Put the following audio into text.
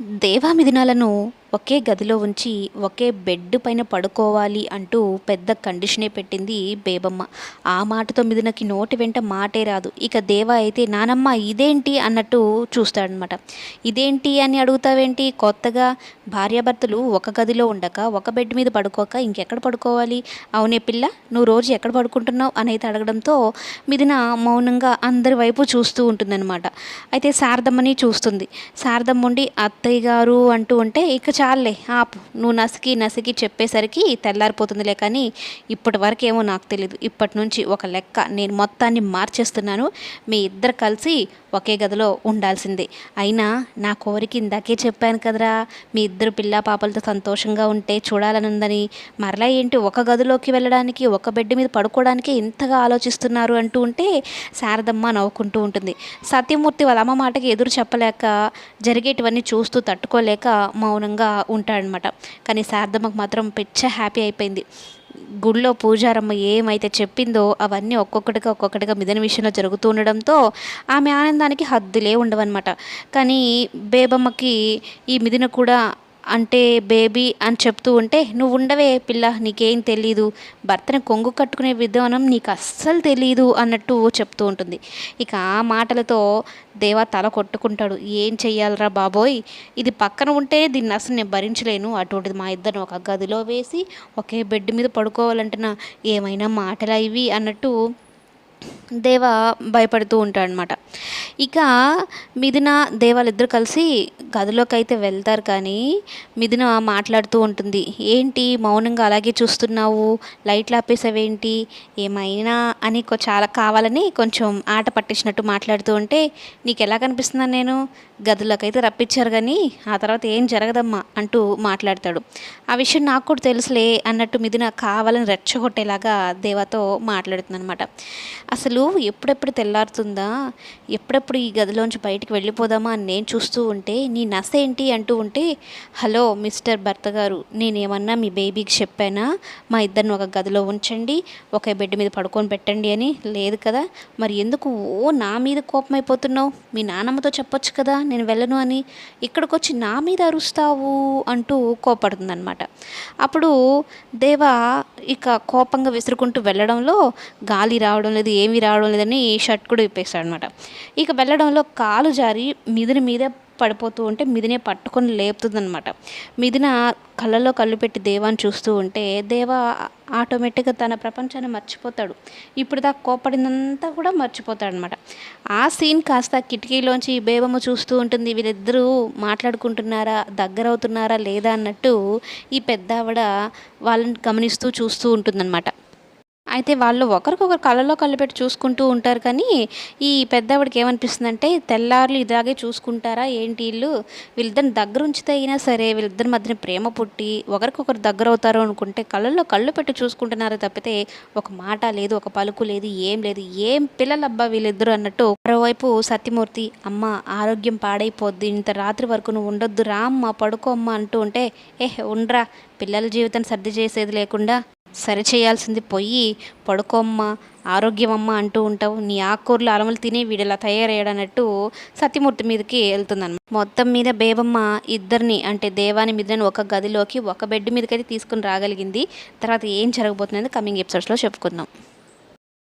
దేవామిదినాలను ఒకే గదిలో ఉంచి ఒకే బెడ్ పైన పడుకోవాలి అంటూ పెద్ద కండిషనే పెట్టింది బేబమ్మ. ఆ మాటతో మిథునకి నోటి వెంట మాటే రాదు. ఇక దేవ అయితే నానమ్మ ఇదేంటి? అన్నట్టు చూస్తాడనమాట ఇదేంటి? అని అడుగుతావేంటి? కొత్తగా భార్యాభర్తలు ఒక గదిలో ఉండక ఒక బెడ్ మీద పడుకోక ఇంకెక్కడ పడుకోవాలి? అవునే పిల్ల నువ్వు రోజు ఎక్కడ పడుకుంటున్నావు? అని అయితే అడగడంతో మిథున మౌనంగా అందరి వైపు చూస్తూ ఉంటుందన్నమాట. అయితే శారదమ్మని చూస్తుంది. శారదమ్మ ఉండి అత్తయ్య గారు అంటూ ఉంటే ఇక చాలే ఆపు. నువ్వు నసికి నసికి చెప్పేసరికి తెల్లారిపోతుందిలే కానీ ఇప్పటి వరకు ఏమో నాకు తెలియదు ఇప్పటి నుంచి ఒక లెక్క నేను మొత్తాన్ని మార్చేస్తున్నాను. మీ ఇద్దరు కలిసి ఒకే గదిలో ఉండాల్సిందే. అయినా నా కోరిక ఇందాకే చెప్పాను కదరా. మీ ఇద్దరు పిల్ల పాపలతో సంతోషంగా ఉంటే చూడాలని ఉందని మరలా ఏంటి ఒక గదిలోకి వెళ్ళడానికి ఒక బెడ్ మీద పడుకోవడానికి ఇంతగా ఆలోచిస్తున్నారు అంటూ ఉంటే శారదమ్మ నవ్వుకుంటూ ఉంటుంది. సత్యమూర్తి వాళ్ళ అమ్మ మాటకి ఎదురు చెప్పలేక జరిగేటివన్నీ చూస్తూ తట్టుకోలేక మౌనంగా ఉంటాడనమాట. కానీ శారదమ్మకు మాత్రం పిచ్చ హ్యాపీ అయిపోయింది. గుళ్ళో పూజారమ్మ ఏమైతే చెప్పిందో అవన్నీ ఒక్కొక్కటిగా ఒక్కొక్కటిగా మిథన విషయంలో జరుగుతూ ఉండడంతో ఆమె ఆనందానికి హద్దులే ఉండవన్నమాట. కానీ బేబమ్మకి ఈ మిథున కూడా అంటే బేబీ అని చెప్తూ ఉంటే నువ్వు ఉండవే పిల్ల నీకేం తెలీదు. భర్తని కొంగు కట్టుకునే విధానం నీకు అస్సలు తెలీదు అన్నట్టు చెప్తూ ఉంటుంది. ఇక ఆ మాటలతో దేవా తల కొట్టుకుంటాడు. ఏం చెయ్యాలరా బాబోయ్? ఇది పక్కన ఉంటే దీన్ని అసలు నేను భరించలేను. అటువంటిది మా ఇద్దరిని ఒక గదిలో వేసి ఒకే బెడ్ మీద పడుకోవాలంటున్నా. ఏమైనా మాటలా ఇవి అన్నట్టు దేవ భయపడుతూ ఉంటాడనమాట ఇక మిథున దేవాలిద్దరు కలిసి గదిలోకి అయితే వెళ్తారు కానీ మిథున మాట్లాడుతూ ఉంటుంది ఏంటి మౌనంగా అలాగే చూస్తున్నావు? లైట్లు ఆపేసావేంటి? ఏమైనా అని చాలా కావాలని కొంచెం ఆట పట్టించినట్టు మాట్లాడుతూ ఉంటే నీకు ఎలా కనిపిస్తున్నాను నేను? గదిలోకి అయితే రప్పించారు కానీ ఆ తర్వాత ఏం జరగదమ్మా అంటూ మాట్లాడతాడు. ఆ విషయం నాకు కూడా తెలుసులే అన్నట్టు మిథున కావాలని రెచ్చగొట్టేలాగా దేవతో మాట్లాడుతుంది అనమాట అసలు ఎప్పుడెప్పుడు తెల్లారుతుందా? ఎప్పుడెప్పుడు ఈ గదిలోంచి బయటికి వెళ్ళిపోదామా అని నేను చూస్తూ ఉంటే నీ నస ఏంటి అంటూ ఉంటే హలో మిస్టర్ భర్త గారు నేనేమన్నా మీ బేబీకి చెప్పానా? మా ఇద్దరిని ఒక గదిలో ఉంచండి ఒక బెడ్ మీద పడుకొని పెట్టండి అని. లేదు కదా మరి ఎందుకు ఓ నా మీద కోపం అయిపోతున్నావు మీ నాన్నమ్మతో చెప్పొచ్చు కదా నేను వెళ్ళను అని. ఇక్కడికి వచ్చి నా మీద అరుస్తావు? అంటూ కోపడుతుందన్నమాట. అప్పుడు దేవ ఇక కోపంగా విసురుకుంటూ వెళ్ళడంలో గాలి రావడం లేదు ఏమీ రావడం లేదని షర్ట్ కూడా విప్పేస్తాడు అనమాట ఇక వెళ్ళడంలో కాలు జారి మిదిని మీద పడిపోతూ ఉంటే మిదినే పట్టుకొని లేపుతుందనమాట. మిదిన కళ్ళలో కళ్ళు పెట్టి దేవాన్ని చూస్తూ ఉంటే దేవ ఆటోమేటిక్గా తన ప్రపంచాన్ని మర్చిపోతాడు. ఇప్పుడు దాకా కోపడిందంతా కూడా మర్చిపోతాడు అనమాట ఆ సీన్ కాస్త కిటికీలోంచి బేబమ్మ చూస్తూ ఉంటుంది వీళ్ళిద్దరూ మాట్లాడుకుంటున్నారా దగ్గర అవుతున్నారా లేదా అన్నట్టు ఈ పెద్ద ఆవిడ వాళ్ళని గమనిస్తూ చూస్తూ ఉంటుందన్నమాట అయితే వాళ్ళు ఒకరికొకరు కళ్ళలో కళ్ళు పెట్టి చూసుకుంటూ ఉంటారు కానీ ఈ పెద్దవాడికి ఏమనిపిస్తుందంటే తెల్లారులు ఇలాగే చూసుకుంటారా? ఏంటి వీళ్ళు వీళ్ళిద్దరిని దగ్గర ఉంచితే అయినా సరే వీళ్ళిద్దరి మధ్యన ప్రేమ పుట్టి ఒకరికొకరు దగ్గర అవుతారు అనుకుంటే కళ్ళల్లో కళ్ళు పెట్టి చూసుకుంటున్నారా తప్పితే ఒక మాట లేదు ఒక పలుకు లేదు ఏం లేదు. ఏం పిల్లలబ్బా వీళ్ళిద్దరు అన్నట్టు మరోవైపు సత్యమూర్తి అమ్మ ఆరోగ్యం పాడైపోద్ది. ఇంత రాత్రి వరకు నువ్వు ఉండొద్దు. రా అమ్మ పడుకో అమ్మ అంటూ ఉంటే ఏ ఉండ్రా. పిల్లల జీవితం సర్ది చేసేది లేకుండా సరి చేయాల్సింది పొయ్యి పడుకోమ్మ ఆరోగ్యమమ్మ అంటూ ఉంటావు. నీ ఆకుకూరలు అలములు తిని వీడిలా తయారయ్యాడన్నట్టు సత్యమూర్తి మీదకి వెళ్తుందన్నమాట. మొత్తం మీద బేబమ్మ ఇద్దరిని అంటే దేవాని మీదని ఒక గదిలోకి ఒక బెడ్ మీదకైతే తీసుకుని రాగలిగింది. తర్వాత ఏం జరగబోతుందని కమింగ్ ఎపిసోడ్స్లో చెప్పుకుందాం.